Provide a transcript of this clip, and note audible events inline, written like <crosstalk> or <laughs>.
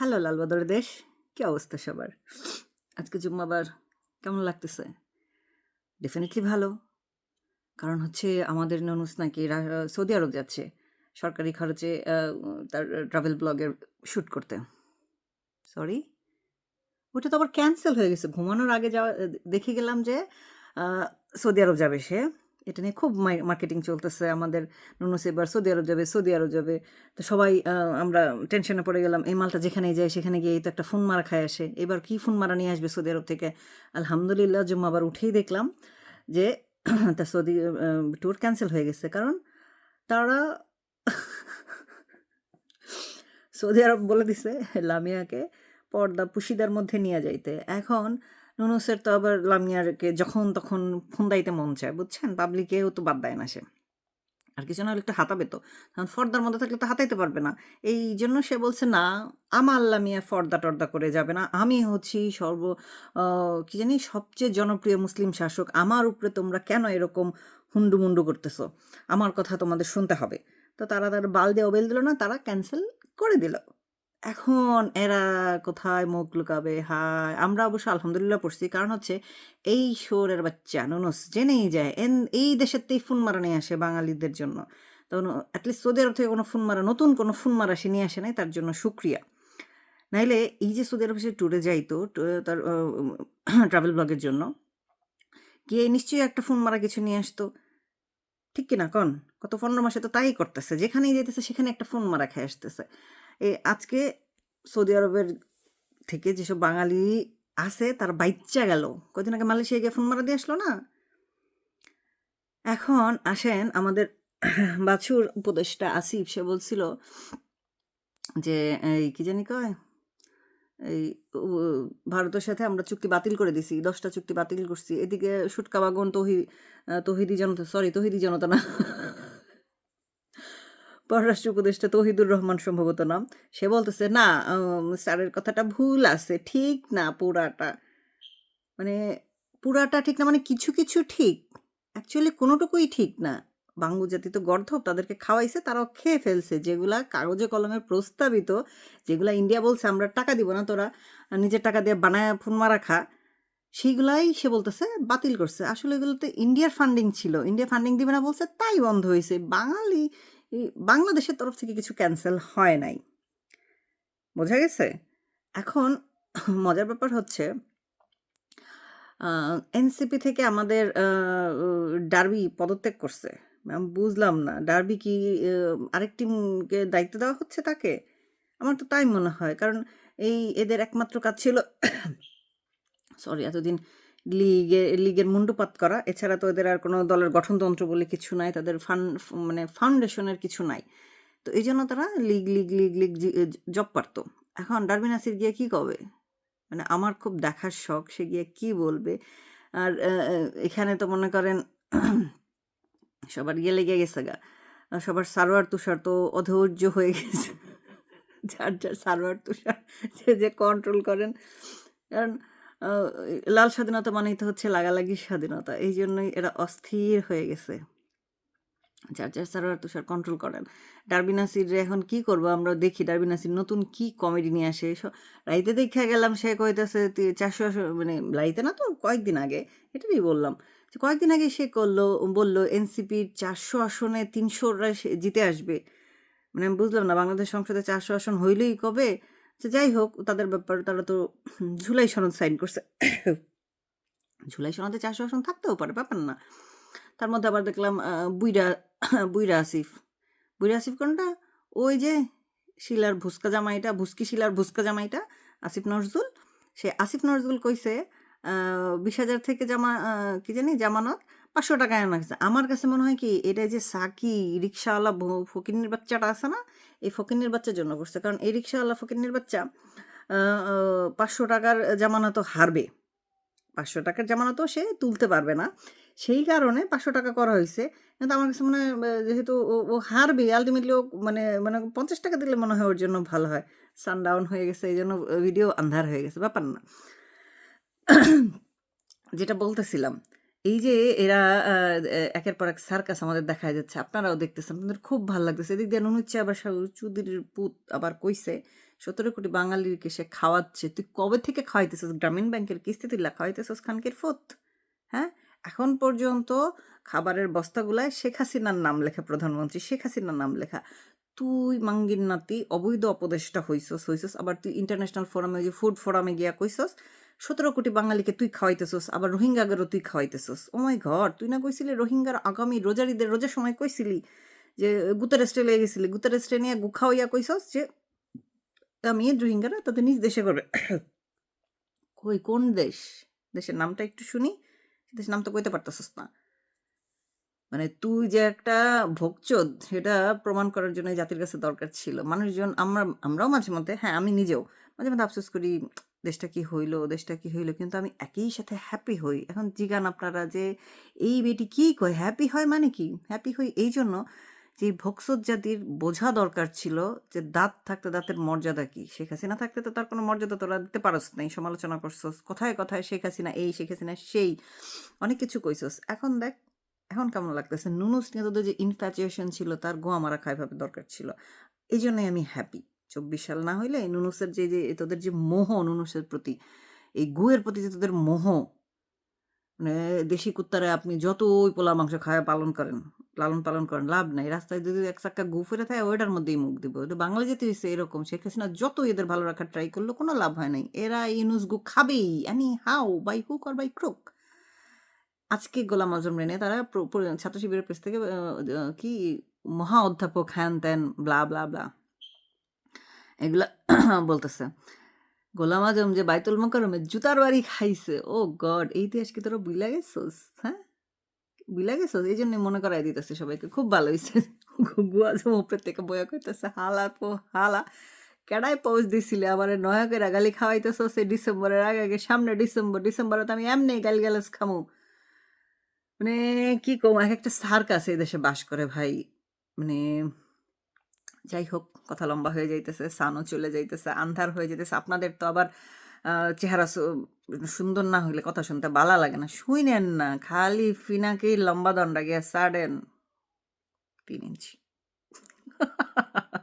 Hello লালবাদর দেশ, কী অবস্থা সবার? আজকে জুম্মাবার কেমন লাগতেছে? ডেফিনেটলি ভালো। কারণ হচ্ছে আমাদের ননুস নাকি সৌদি আরব যাচ্ছে, সরকারি খরচে তার ট্রাভেল ব্লগের শ্যুট করতে। সরি ওটা তো আবার ক্যান্সেল হয়ে গেছে। ঘুমানোর আগে যাওয়া দেখে গেলাম যে সৌদি আরব যাবে সে। এটা নিয়ে খুব মার্কেটিং চলতেছে আমাদের নুনুস এবার সৌদি আরব যাবে, সৌদি আরব যাবে। তো সবাই আমরা টেনশনে পড়ে গেলাম, এই মালটা যেখানেই যায় সেখানে গিয়ে এই তো একটা ফোন মারা খায় আসে। এবার কি ফোন মারা নিয়ে আসবে সৌদি আরব থেকে? আলহামদুলিল্লাহ, জুম্মা আবার উঠেই দেখলাম যে <clears throat> তা সৌদি ট্যুর ক্যান্সেল হয়ে গেছে। কারণ তারা <laughs> সৌদি আরব বলে দিছে, লামিয়াকে পর্দা পুশিদার মধ্যে নিয়ে যাইতে। এখন নুনুসের তো আবার লামিয়ারকে যখন তখন ফোন দাইতে মন চায়, বুঝছেন? পাবলিকেও তো বাদ দেয় না সে। আর কিছু না হলে একটু হাতাবে তো। কারণ ফর্দার মধ্যে থাকলে তো হাতাইতে পারবে না। এই জন্য সে বলছে, না, আমার লামিয়া ফর্দা টর্দা করে যাবে না। আমি হচ্ছি সর্ব কি জানি, সবচেয়ে জনপ্রিয় মুসলিম শাসক। আমার উপরে তোমরা কেন এরকম হুন্ডু মুন্ডু করতেছো? আমার কথা তোমাদের শুনতে হবে। তো তারা তার বাল দিয়ে ওবেল দিল না, তারা ক্যান্সেল করে দিল। এখন এরা কোথায় মুখ লুকাবে? হায়, আমরা অবশ্য আলহামদুলিল্লাহ পড়ছি। কারণ হচ্ছে এই শোরের বাচ্চা নুনুস, জেনেই যায়। এন, এই দেশেতেই ফোন মারা নিয়ে আসে বাঙালিদের জন্য। তখন অ্যাটলিস্ট সৌদি আরব থেকে কোনো ফোন মারা, নতুন কোনো ফোন মারা সে নিয়ে আসে নাই, তার জন্য সুক্রিয়া নাইলে এই যে সৌদি আরব সে ট্যুরে যাইতো তার ট্রাভেল ব্লগের <coughs> জন্য, গিয়ে নিশ্চয়ই একটা ফোন মারা কিছু নিয়ে আসতো। ঠিক কিনা কন? কত পনেরো মাসে তো তাই করতেছে। যেখানেই যেতেছে সেখানে একটা ফোন মারা খেয়ে আসতেছে। আজকে সৌদি আরবের থেকে যেসব বাঙালি আছে তার বাচ্চা গেল। কদিন আগে মালয়েশিয়া গিয়ে ফোন মারা দিয়ে আসলো না? এখন আসেন আমাদের <clears throat> বাছুর উপদেশটা আসিফ, সে বলছিল যে, এই কি জানি কয়, এই ভারতের সাথে আমরা চুক্তি বাতিল করে দিছি, দশটা চুক্তি বাতিল করছি। এদিকে সুটকা বাগন তহি তহিদি জনতা সরি তহিদি জনতা না। <laughs> পররাষ্ট্র উপদেষ্টা তহিদুর রহমান সম্ভবত নাম। সে বলতেছে, না স্যারের কথাটা ভুল আছে, ঠিক না পুরাটা। মানে পুরাটা ঠিক না মানে কিছু কিছু ঠিক। অ্যাকচুয়ালি কোনোটুকুই ঠিক না। বাঙ্গু জাতি তো গর্ধব তাদেরকে খাওয়াইছে, তারাও খেয়ে ফেলছে। যেগুলা কাগজে কলমে প্রস্তাবিত, যেগুলা ইন্ডিয়া বলছে, আমরা টাকা দিব না তোরা, নিজের টাকা দিয়ে বানায় ফোন মারা খা। সেইগুলাই সে বলতেছে, বাতিল করছে। আসলে এগুলোতে ইন্ডিয়ার ফান্ডিং ছিল। ইন্ডিয়া ফান্ডিং দিবে না বলছে, তাই বন্ধ হয়েছে বাঙালি বাংলাদেশের তরফ থেকে কিছু ক্যান্সেল হয় নাই। বোঝা গেছে? এখন মজার ব্যাপার হচ্ছে এনসিপি থেকে আমাদের ডার্বি পদত্যাগ করছে। আমি বুঝলাম না ডার্বি কি আহ, আরেক টিমকে দায়িত্ব দেওয়া হচ্ছে তাকে? আমার তো তাই মনে হয় কারণ এই এদের একমাত্র কাজ ছিল <coughs> সরি এতদিন লিগে, লিগের মুন্ডুপাত করা। এছাড়া তো এদের আর কোনো দলের গঠনতন্ত্র বলে কিছু নাই, তাদের ফান মানে ফাউন্ডেশনের কিছু নাই। তো এই জন্য তারা লিগ লিগ লিগ লিগ জব পারতো। এখন ডারবি নাসির গিয়ে কি কবে? মানে আমার খুব দেখার শখ, সে গিয়ে কি বলবে? আর এখানে তো মনে করেন <clears throat> সবার গিয়ে লেগে গেছে গা। সবার সারোয়ার তুষার তো অধৈর্য হয়ে গেছে। <laughs> যার যার সারোয়ার তুষার যে যে কন্ট্রোল করেন। কারণ লাল স্বাধীনতা মানেই তো হচ্ছে লাগালাগি স্বাধীনতা। এই জন্যই এরা অস্থির হয়ে গেছে। যার যার সারোয়ার তুষার কন্ট্রোল করেন। ডারবি নাসির এখন কি করব? আমরা দেখি ডারবি নাসির নতুন কি কমেডি নিয়ে আসে। রাইতে দেখা গেলাম, সে কইতেছে চারশো মানে রাইতে না তো কয়েকদিন আগে? এটাই বললাম। কয়েকদিন আগে সে করল, বলল, এনসিপির চারশো আসনে তিনশোরা জিতে আসবে। মানে আমি বুঝলাম না, বাংলাদেশ সংসদে চারশো আসন হইলেই কবে? যাই হোক, তাদের ব্যাপার, তারা তো ঝুলাই সনদ সাইন করছে। ঝুলাই সনদে চারশো আসন থাকতেও পারে, ব্যাপার না। তার মধ্যে আবার দেখলাম বুইরা বুইরা আসিফ। বুইরা আসিফ কোনটা? ওই যে শিলার ভুস্কা জামাইটা, ভুস্কি শিলার ভুস্কা জামাইটা, আসিফ নজরুল। সে আসিফ নজরুল কইছে বিশ হাজার থেকে জামা কি জানি, জামানত পাঁচশো টাকায় আনা গেছে আমার কাছে মনে হয় কি এটা যে সাকি রিক্সাওয়ালা ফকিন্নির বাচ্চাটা আছে না, এই ফকিন্নির বাচ্চার জন্য করছে। কারণ এই রিক্সাওয়ালা ফকিন্নির বাচ্চা পাঁচশো টাকার জামানত হারবে। পাঁচশো টাকার জামানতও সে তুলতে পারবে না। সেই কারণে পাঁচশো টাকা করা হয়েছে। কিন্তু আমার কাছে মনে হয় যেহেতু ও হারবে আলটিমেটলি ও মানে মানে পঞ্চাশ টাকা দিলে মনে হয় ওর জন্য ভালো হয়। সানডাউন হয়ে গেছে, এই জন্য ভিডিও আন্ধার হয়ে গেছে, ব্যাপার না। যেটা বলতেছিলাম এই যে এরা একের পর এক সার্কাস আমাদের দেখায় যাচ্ছে। আপনারাও দেখতেছেন। আপনাদের খুব ভালো লাগতেছে। এদিক দিয়ে নুনুচ্চে আবার চৌধুরীর পুত আবার কইছে, ১৭ কোটি বাঙালিকে সে খাওয়াচ্ছে। তুই কবে থেকে খাওয়াইতেছিস? গ্রামীণ ব্যাংকের কিস্তি তুইলা খাওয়াইতেছিস খানকির ফুত? হ্যাঁ? এখন পর্যন্ত খাবারের বস্তাগুলায় শেখ হাসিনার নাম লেখা প্রধানমন্ত্রী, শেখ হাসিনার নাম লেখা। তুই মাঙ্গিন নাতি অবৈধ অপদেষ্টা হইছস, হইছস। আবার তুই ইন্টারন্যাশনাল ফোরামে যে ফুড ফোরামে গিয়া কইছস, ১৭ কোটি বাঙালিকে তুই খাওয়াইতেছস। আবার রোহিঙ্গাদেরও তুই খাওয়াইতেছস। ও মাই গড! তুই না কইছিলি রোহিঙ্গার আগামী রোজার ঈদের রোজার সময় কইছিলি যে গুতারেস্টে লইয়া গেছিলি। গুতারেস্টে নিয়া গু খাওয়াইয়া কইছস যে আমি রোহিঙ্গারা তাদের নিজ দেশে করবে। কই কোন দেশ? দেশের নামটা একটু শুনি। দেশের নাম তো কইতে পারতেছস না। মানে তুই যে একটা ভোগচোদ সেটা প্রমাণ করার জন্য জাতির কাছে দরকার ছিল। মানুষজন আমরা আমরাও মাঝে মধ্যে হ্যাঁ, আমি নিজেও মাঝে মধ্যে আফসোস করি দেশটা কি হইল দেশটা কি হইল কিন্তু আমি একই সাথে হ্যাপি হই। এখন জিগান আপনারা যে এই বেটি কি কয়? হ্যাপি হয় মানে কি? হ্যাপি হই এই জন্য যে এই ভোগচোদ জাতির বোঝা দরকার ছিল যে দাঁত থাকতে দাঁতের মর্যাদা কি? শেখ হাসিনা থাকতে তো তার কোনো মর্যাদা তোরা দিতে পারস নাই। সমালোচনা করছস। কোথায় কথায় শেখ হাসিনা এই, শেখ হাসিনা সেই। অনেক কিছু কইছস। এখন দেখ এখন কেমন লাগতেছে? নুনুস নিয়ে তোদের যে ইনফ্যাচুয়েশন ছিল তার গোয়া মারা খায় ভাবে দরকার ছিল। এইজন্যই আমি হ্যাপি। ২৪ সাল না হইলে নুনুসের যে, যে তোদের যে মোহ নুনুসের প্রতি, এই গুয়ের প্রতি যে তোদের মোহ, মানে দেশি কুত্তারে আপনি যতই পোলা মাংস খায়া পালন করেন, লালন-পালন করেন, লাভ নাই। রাস্তায় যদি এক চাক্কা গু ফিরে থাকে ওইটার মধ্যেই মুখ দিব। এটা বাঙালি জাতি হইছে এরকম। শেখ হাসিনা যতই এদের ভালো রাখার ট্রাই করল কোনো লাভ হয় নাই। এরা ইউনুস গু খাবেই। Anyhow by hook R by crook. আজকে গোলাম আজম রে নিয়ে তারা ছাত্র শিবিরের পেজ থেকে কি মহা অধ্যাপক হ্যান-ত্যান ব্লা, ব্লা, ব্লা। এগুলা <coughs> বলতেছে। গোলাম আজম যে বাইতুল মোকাররমে জুতার বাড়ি খাইছে। Oh God! এই ইতিহাস কি তোরা বুইলা গেছস? হ্যাঁ? বুইলা এই জন্য মনে করাই দিতেছি সবাইকে। খুব ভালো হইছে। গুগু আজম উপর থেকে বইয়া কইতেছে হালা পো হালা। কেডায় পৌঁছ দিছিলে আমারে নয়া কইরা গালি খাওয়াইতেছস এই ডিসেম্বরের আগে, আগে সামনে ডিসেম্বর। ডিসেম্বরে তো আমি এমনেই গালিগালাজ খামু। মানে কি কমু একেকটা সার্কাস এই দেশে বাস করে ভাই। মানে যাই হোক, কথা লম্বা হয়ে যাইতেছে। সানও চলে যাইতেছে। আন্ধার হয়ে যেতেছে আপনাদের তো আবার চেহারা সুন্দর না হইলে কথা শুনতে বালা লাগে না। শুইনেন না। খালি ফিনাকেই লম্বা দণ্ডা গিয়া সাড়েন তিন ইঞ্চি। <laughs>